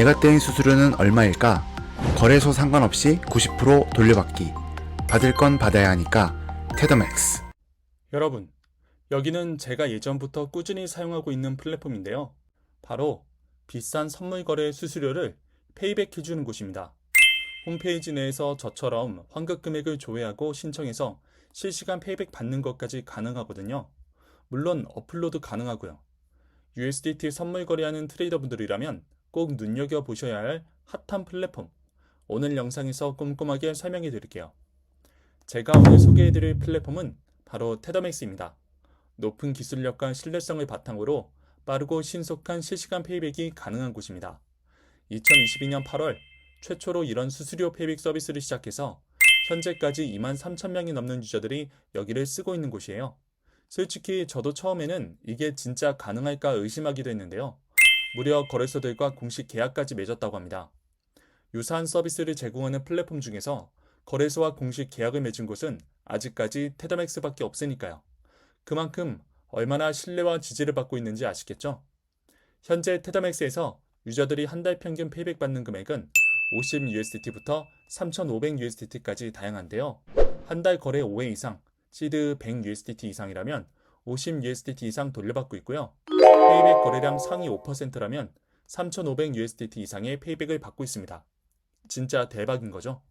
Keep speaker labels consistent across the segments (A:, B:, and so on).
A: 내가 떼인 수수료는 얼마일까? 거래소 상관없이 90% 돌려받기. 받을 건 받아야 하니까 테더맥스.
B: 여러분, 여기는 제가 예전부터 꾸준히 사용하고 있는 플랫폼인데요. 바로 비싼 선물 거래 수수료를 페이백 해주는 곳입니다. 홈페이지 내에서 저처럼 환급 금액을 조회하고 신청해서 실시간 페이백 받는 것까지 가능하거든요. 물론 업로드 가능하고요. USDT 선물 거래하는 트레이더분들이라면 꼭 눈여겨보셔야 할 핫한 플랫폼. 오늘 영상에서 꼼꼼하게 설명해 드릴게요. 제가 오늘 소개해 드릴 플랫폼은 바로 테더맥스입니다. 높은 기술력과 신뢰성을 바탕으로 빠르고 신속한 실시간 페이백이 가능한 곳입니다. 2022년 8월 최초로 이런 수수료 페이백 서비스를 시작해서 현재까지 2만 3천 명이 넘는 유저들이 여기를 쓰고 있는 곳이에요. 솔직히 저도 처음에는 이게 진짜 가능할까 의심하기도 했는데요. 무려 거래소들과 공식 계약까지 맺었다고 합니다. 유사한 서비스를 제공하는 플랫폼 중에서 거래소와 공식 계약을 맺은 곳은 아직까지 테더맥스밖에 없으니까요. 그만큼 얼마나 신뢰와 지지를 받고 있는지 아시겠죠? 현재 테더맥스에서 유저들이 한 달 평균 페이백 받는 금액은 50USDT부터 3,500USDT까지 다양한데요. 한 달 거래 5회 이상, 시드 100USDT 이상이라면 50USDT 이상 돌려받고 있고요. 페이백 거래량 상위 5%라면 3,500USDT 이상의 페이백을 받고 있습니다. 진짜 대박인 거죠?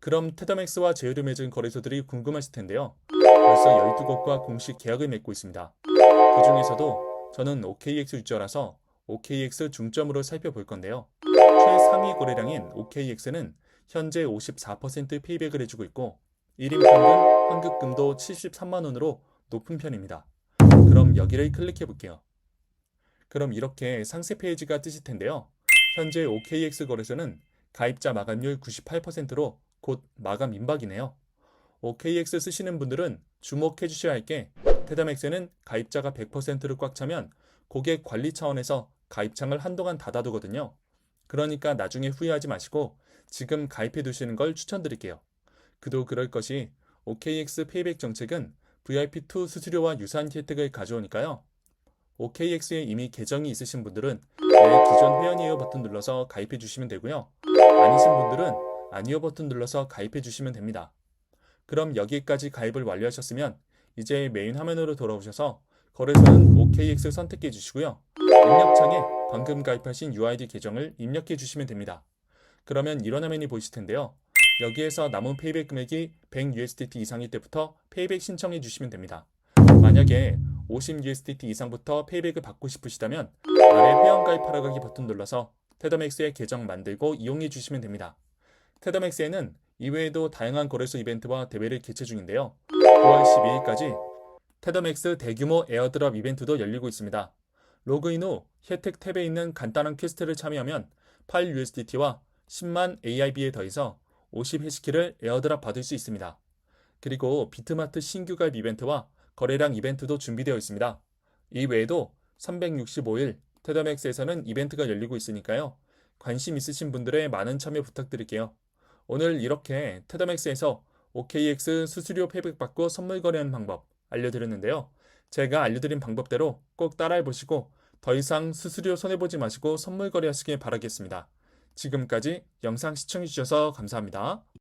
B: 그럼 테더맥스와 제휴를 맺은 거래소들이 궁금하실 텐데요. 벌써 12곳과 공식 계약을 맺고 있습니다. 그 중에서도 저는 OKX 유저라서 OKX 중점으로 살펴볼 건데요. 최상위 거래량인 OKX는 현재 54% 페이백을 해주고 있고 1인 평균 환급금도 73만원으로 높은 편입니다. 그럼 여기를 클릭해 볼게요. 그럼 이렇게 상세 페이지가 뜨실 텐데요. 현재 OKX 거래소는 가입자 마감률 98%로 곧 마감 임박이네요. OKX 쓰시는 분들은 주목해 주셔야 할 게 테다맥스는 가입자가 100%를 꽉 차면 고객 관리 차원에서 가입창을 한동안 닫아두거든요. 그러니까 나중에 후회하지 마시고 지금 가입해 두시는 걸 추천드릴게요. 그도 그럴 것이 OKX 페이백 정책은 VIP2 수수료와 유사한 혜택을 가져오니까요. OKX에 이미 계정이 있으신 분들은 내 기존 회원이에요 버튼 눌러서 가입해 주시면 되고요. 아니신 분들은 아니요 버튼 눌러서 가입해 주시면 됩니다. 그럼 여기까지 가입을 완료하셨으면 이제 메인 화면으로 돌아오셔서 거래소는 OKX 선택해 주시고요. 입력창에 방금 가입하신 UID 계정을 입력해 주시면 됩니다. 그러면 이런 화면이 보이실 텐데요. 여기에서 남은 페이백 금액이 100USDT 이상일 때부터 페이백 신청해 주시면 됩니다. 만약에 50USDT 이상부터 페이백을 받고 싶으시다면 아래 회원 가입하라 가기 버튼 눌러서 테더맥스의 계정 만들고 이용해 주시면 됩니다. 테더맥스에는 이외에도 다양한 거래소 이벤트와 대회를 개최 중인데요. 9월 12일까지 테더맥스 대규모 에어드랍 이벤트도 열리고 있습니다. 로그인 후 혜택 탭에 있는 간단한 퀘스트를 참여하면 8USDT와 10만 AIB에 더해서 50 해시키를 에어드랍 받을 수 있습니다. 그리고 비트마트 신규 가입 이벤트와 거래량 이벤트도 준비되어 있습니다. 이 외에도 365일 테더맥스에서는 이벤트가 열리고 있으니까요. 관심 있으신 분들의 많은 참여 부탁드릴게요. 오늘 이렇게 테더맥스에서 OKX 수수료 페이백 받고 선물 거래하는 방법 알려드렸는데요. 제가 알려드린 방법대로 꼭 따라해 보시고 더 이상 수수료 손해보지 마시고 선물 거래하시길 바라겠습니다. 지금까지 영상 시청해주셔서 감사합니다.